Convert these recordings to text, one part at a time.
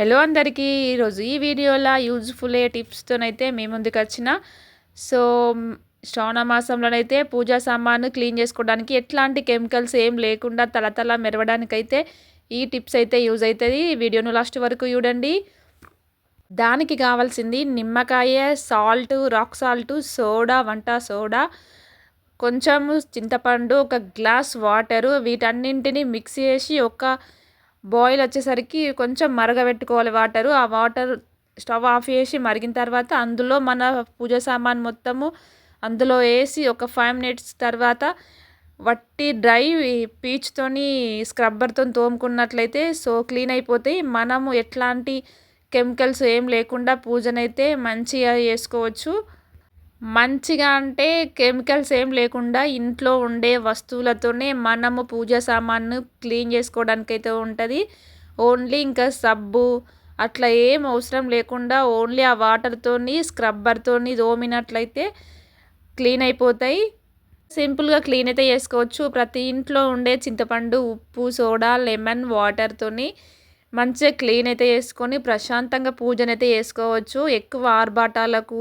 Hello అందరికీ. ఈరోజు ఈ వీడియోలో యూజ్ఫుల్ అయ్యే టిప్స్తోనైతే మీ ముందుకు వచ్చిన. సో శ్రావణ మాసంలోనైతే పూజా సామాను క్లీన్ చేసుకోవడానికి ఎట్లాంటి కెమికల్స్ ఏం లేకుండా తలతల మెరవడానికైతే ఈ టిప్స్ అయితే యూజ్ అవుతుంది. వీడియోను లాస్ట్ వరకు చూడండి. దానికి కావాల్సింది నిమ్మకాయ సాల్ట్ రాక్ సాల్ట్ సోడా వంట సోడా కొంచెము చింతపండు ఒక గ్లాస్ వాటరు వీటన్నింటిని మిక్స్ చేసి ఒక బాయిల్ వచ్చేసరికి కొంచెం మరగబెట్టుకోవాలి వాటరు. ఆ వాటర్ స్టవ్ ఆఫ్ చేసి మరిగిన తర్వాత అందులో మన పూజ సామాన్ మొత్తము అందులో వేసి ఒక ఫైవ్ మినిట్స్ తర్వాత వట్టి డ్రై పీచ్తోని స్క్రబ్బర్తో తోముకున్నట్లయితే సో క్లీన్ అయిపోతాయి. మనము ఎట్లాంటి కెమికల్స్ ఏం లేకుండా పూజనైతే మంచిగా చేసుకోవచ్చు. మంచిగా అంటే కెమికల్స్ ఏం లేకుండా ఇంట్లో ఉండే వస్తువులతోనే మనము పూజ సామాన్ను క్లీన్ చేసుకోవడానికి అయితే ఉంటుంది. ఓన్లీ ఇంకా సబ్బు అట్లా ఏం అవసరం లేకుండా ఓన్లీ ఆ వాటర్తోని స్క్రబ్బర్తోని తోమినట్లయితే క్లీన్ అయిపోతాయి. సింపుల్గా క్లీన్ అయితే చేసుకోవచ్చు. ప్రతి ఇంట్లో ఉండే చింతపండు ఉప్పు సోడా లెమన్ వాటర్తోని మంచిగా క్లీన్ అయితే చేసుకొని ప్రశాంతంగా పూజనైతే చేసుకోవచ్చు. ఎక్కువ ఆర్భాటాలకు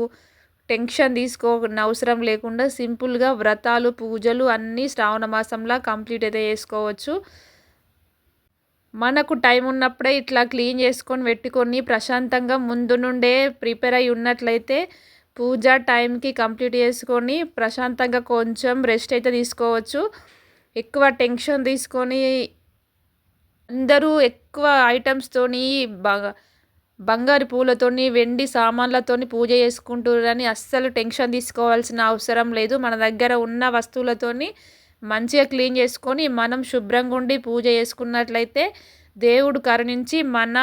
టెన్షన్ తీసుకోని అవసరం లేకుండా సింపుల్గా వ్రతాలు పూజలు అన్నీ శ్రావణ మాసంలో కంప్లీట్ అయితే చేసుకోవచ్చు. మనకు టైం ఉన్నప్పుడే ఇట్లా క్లీన్ చేసుకొని పెట్టుకొని ప్రశాంతంగా ముందు నుండే ప్రిపేర్ అయి ఉన్నట్లయితే పూజ టైంకి కంప్లీట్ చేసుకొని ప్రశాంతంగా కొంచెం రెస్ట్ అయితే తీసుకోవచ్చు. ఎక్కువ టెన్షన్ తీసుకొని అందరూ ఎక్కువ ఐటమ్స్తోని బాగా బంగారు పూలతోని వెండి సామాన్లతోని పూజ చేసుకుంటున్నారని అస్సలు టెన్షన్ తీసుకోవాల్సిన అవసరం లేదు. మన దగ్గర ఉన్న వస్తువులతోని మంచిగా క్లీన్ చేసుకొని మనం శుభ్రంగా ఉండి పూజ చేసుకున్నట్లయితే దేవుడు కరుణించి మన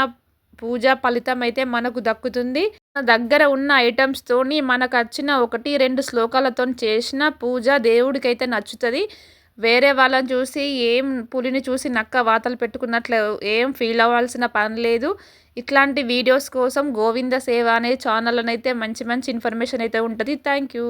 పూజ ఫలితం అయితే మనకు దక్కుతుంది. మన దగ్గర ఉన్న ఐటమ్స్తోని మనకు వచ్చిన ఒకటి రెండు శ్లోకాలతో చేసిన పూజ దేవుడికైతే నచ్చుతుంది. వేరే వాళ్ళని చూసి ఏం పులిని చూసి నక్క వాతలు పెట్టుకున్నట్లు ఏం ఫీల్ అవ్వాల్సిన పని లేదు. ఇట్లాంటి వీడియోస్ కోసం గోవింద సేవ అనే ఛానల్ అయితే మంచి మంచి ఇన్ఫర్మేషన్ అయితే ఉంటుంది. Thank you